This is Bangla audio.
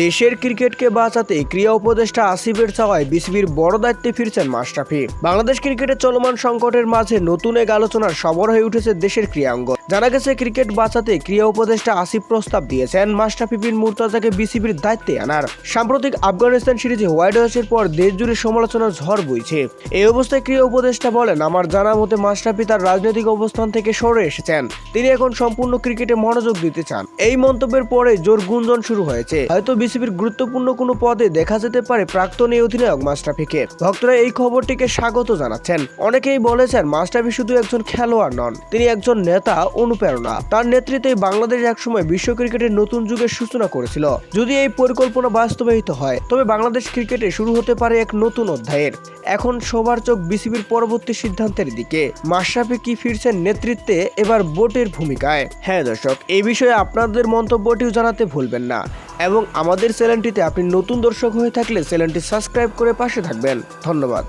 দেশের ক্রিকেটকে বাঁচাতে ক্রিয়া উপদেষ্টা আসিফের চাওয়ায় বিসিবির বড় দায়িত্বে ফিরছেন মাশরাফি। বাংলাদেশ ক্রিকেটের চলমান সংকটের মাঝে নতুন এক আলোচনার সবর হয়ে উঠেছে দেশের ক্রীড়াঙ্গ জানা গেছে, ক্রিকেট বাঁচাতে ক্রীড়া উপদেষ্টা আসিফ প্রস্তাব দিয়েছেন। মাশরাফি বিন মুর্তাজাকে বিসিবির দায়িত্বে আনার। সাম্প্রতিক আফগানিস্তান সিরিজে হোয়াইট হাউসের পর দেশ জুড়ে সমালোচনার ঝড় বইছে। এই অবস্থায় ক্রীড়া উপদেষ্টা বলেন, আমার জানা মতে মাশরাফি তার রাজনৈতিক অবস্থান থেকে সরে এসেছেন। তিনি এখন সম্পূর্ণ ক্রিকেটে মনোযোগ দিতে চান। এই মন্তব্যের পরে জোর গুঞ্জন শুরু হয়েছে। হয়তো বিসিবির গুরুত্বপূর্ণ কোনো পদে দেখা যেতে পারে প্রাক্তন এই অধিনায়ক মাস্টাফিকে ভক্তরা এই খবরটিকে স্বাগত জানাচ্ছেন। অনেকেই বলেছেন মাস্টাফি শুধু একজন খেলোয়াড় নন, তিনি একজন নেতা অনুপ্রেরণা। তার নেতৃত্বে বাংলাদেশ একসময় বিশ্ব ক্রিকেটের নতুন যুগের সূচনা করেছিল। যদি এই পরিকল্পনা বাস্তবায়িত হয়, তবে বাংলাদেশ ক্রিকেটে শুরু হতে পারে এক নতুন অধ্যায়ের। এখন সবার চোখ বিসিবির পরবর্তী সিদ্ধান্তের দিকে। মাশরাফি কি ফিরছেন নেতৃত্বে, এবার বোটের ভূমিকায়। হ্যাঁ দর্শক এই বিষয়ে আপনাদের মন্তব্যটিও জানাতে ভুলবেন না। এবং আমাদের চ্যানেলটিতে আপনি নতুন দর্শক হয়ে থাকলে চ্যানেলটি সাবস্ক্রাইব করে পাশে থাকবেন। ধন্যবাদ।